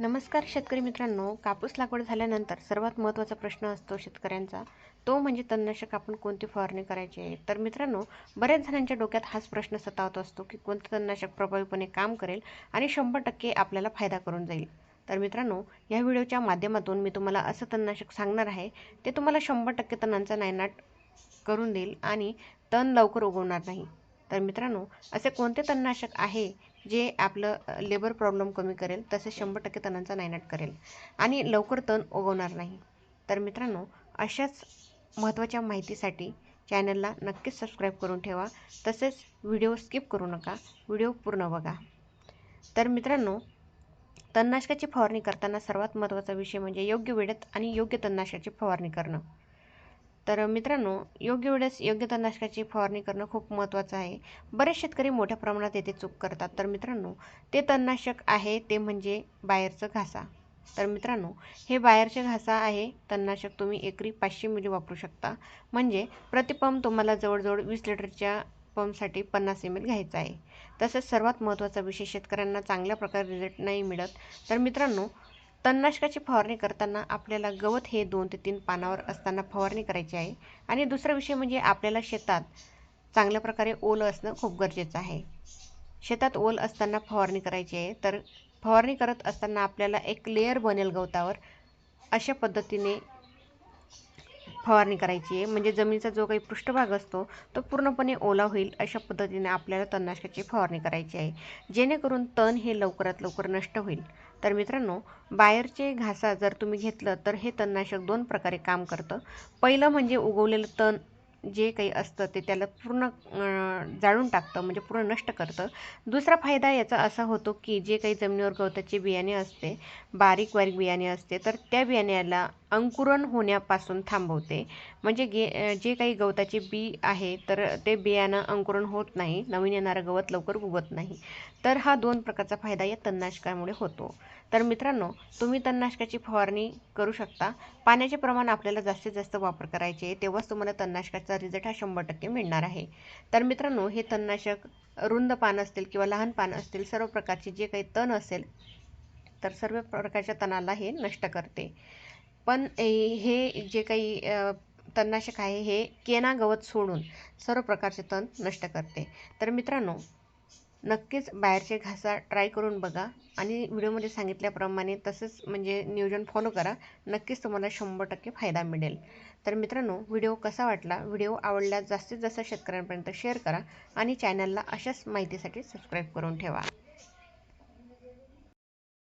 नमस्कार शेतकरी मित्रांनो कापूस लागवड झाल्यानंतर सर्वात महत्त्वाचा प्रश्न असतो शेतकऱ्यांचा. तो म्हणजे तणनाशक आपण कोणती फवारणी करायची आहे? तर मित्रांनो बऱ्याच जणांच्या डोक्यात हाच प्रश्न सतावत असतो की कोणतं तणनाशक प्रभावीपणे काम करेल आणि शंभर टक्के आपल्याला फायदा करून जाईल. तर मित्रांनो या व्हिडिओच्या माध्यमातून मी तुम्हाला असं तणनाशक सांगणार आहे ते तुम्हाला शंभर टक्के तणांचा नायनाट करून देईल आणि तण लवकर उगवणार नाही. तर मित्रांनो असे कोणते तणनाशक आहे जे आपलं लेबर प्रॉब्लेम कमी करेल तसेच शंभर टक्के तणांचा नायनाट करेल. आणि लवकर तण उगवणार नाही. तर मित्रांनो अशाच महत्त्वाच्या माहितीसाठी चॅनलला नक्कीच सबस्क्राईब करून ठेवा. तसेच व्हिडिओ स्किप करू नका. व्हिडिओ पूर्ण बघा. तर मित्रांनो तणनाशकाची फवारणी करताना सर्वात महत्त्वाचा विषय म्हणजे योग्य वेळेत आणि योग्य तणनाशकाची फवारणी करणं. तर मित्रांनो योग्य वेळेस योग्य तणनाशकाची फवारणी करणं खूप महत्त्वाचं आहे. बरेच शेतकरी मोठ्या प्रमाणात येथे चूक करतात. तर मित्रांनो ते तणनाशक आहे ते म्हणजे बाहेरचं घासा. तर मित्रांनो हे बाहेरचे घासा आहे तणनाशक तुम्ही एकरी पाचशे मिली वापरू शकता. म्हणजे प्रतिपंप तुम्हाला जवळजवळ वीस लिटरच्या पंपसाठी पन्नास एम एल घ्यायचा आहे. तसेच सर्वात महत्त्वाचा विषय शेतकऱ्यांना चांगल्या प्रकारे रिझल्ट नाही मिळत. तर मित्रांनो तणनाशकाची फवारणी करताना आपल्याला गवत हे दोन ते तीन पानावर असताना फवारणी करायची आहे. आणि दुसरा विषय म्हणजे आपल्याला शेतात चांगल्या प्रकारे ओल असणं खूप गरजेचं आहे. शेतात ओल असताना फवारणी करायची आहे. तर फवारणी करत असताना आपल्याला एक लेअर बनेल गवतावर. अशा पद्धतीने फवारणी करायची आहे. म्हणजे जमिनीचा जो काही पृष्ठभाग असतो तो पूर्णपणे ओला होईल अशा पद्धतीने आपल्याला तणनाशकाची फवारणी करायची आहे. जेणेकरून तण हे लवकरात लवकर नष्ट होईल. तर मित्रांनो बाहेरचे घासा जर तुम्ही घेतलं तर हे तणनाशक दोन प्रकारे काम करतं. पहिलं म्हणजे उगवलेलं तण जे काही असतं ते त्याला पूर्ण जाळून टाकतं म्हणजे पूर्ण नष्ट करतं. दुसरा फायदा याचा असा होतो की जे काही जमिनीवर गवताचे बियाणे असते बारीक बारीक बियाणे असते तर त्या बियाण्याला अंकुरण होण्यापासून थांबवते. म्हणजे गे जे काही गवताचे बी आहे तर ते बियाणं अंकुरण होत नाही. नवीन येणारं गवत लवकर उगवत नाही. तर हा दोन प्रकारचा फायदा या तणनाशकामुळे होतो. तर मित्रांनो तुम्ही तणनाशकाची फवारणी करू शकता. पाण्याचे प्रमाण आपल्याला जास्तीत जास्त वापर करायचे आहे तेव्हाच तुम्हाला तणनाशकाचा रिझल्ट हा शंभर टक्के मिळणार आहे. तर मित्रांनो हे तणनाशक रुंद पान असतील किंवा लहान पान असतील सर्व प्रकारचे जे काही तण असेल तर सर्व प्रकारच्या तणाला हे नष्ट करते. पण हे जे काही तणनाशक आहे हे केना गवत सोडून सर्व प्रकारचे तण नष्ट करते. तर मित्रांनो नक्कीच बाहेरचे घासा ट्राय करून बघा आणि व्हिडिओमध्ये सांगितल्याप्रमाणे तसेच म्हणजे नियोजन फॉलो करा. नक्कीच तुम्हाला शंभर टक्के फायदा मिळेल. तर मित्रांनो व्हिडिओ कसा वाटला? व्हिडिओ आवडल्यास जास्तीत जास्त शेतकऱ्यांपर्यंत शेअर करा आणि चॅनलला अशाच माहितीसाठी सबस्क्राईब करून ठेवा.